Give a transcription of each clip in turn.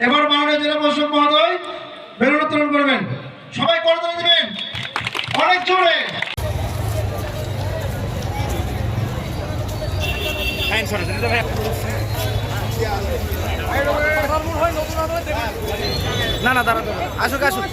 এবার মাননীয় জেলা প্রশাসক বেলুন উত্তোলন করবেন। সবাই করতালি দেবেন। অনেক জোরে। না না দাঁড়া দাঁড়া আসুক আসুক।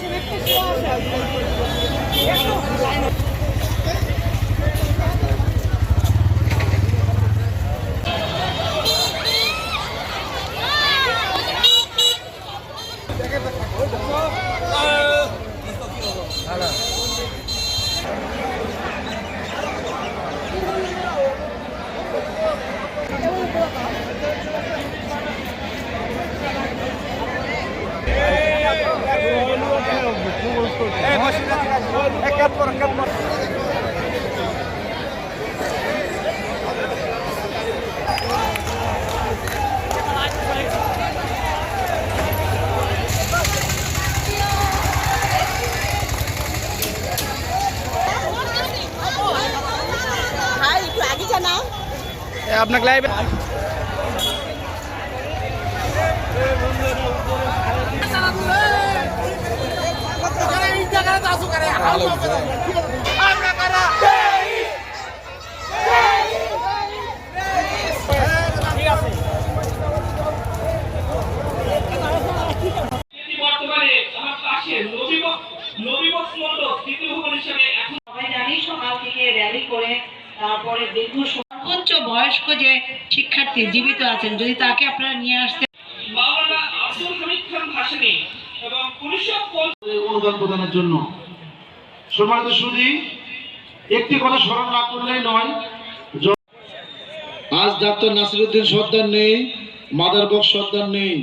ভাই একটু আপনাকে লাইভে তারপরে দীর্ঘ সর্বোচ্চ বয়স্ক যে শিক্ষার্থী জীবিত আছেন যদি তাকে আপনারা নিয়ে আসতে মাওলানা আব্দুল হামিদ খান ভাসানী এবং উনিশশো অনুদান প্রদানের জন্য সম্মানিত সুদী একটি কথা স্মরণ না করলেই নয় আজ ডাক্তার নাসিরুদ্দিন সর্দার নেই মাদার বক্স সর্দার নেই।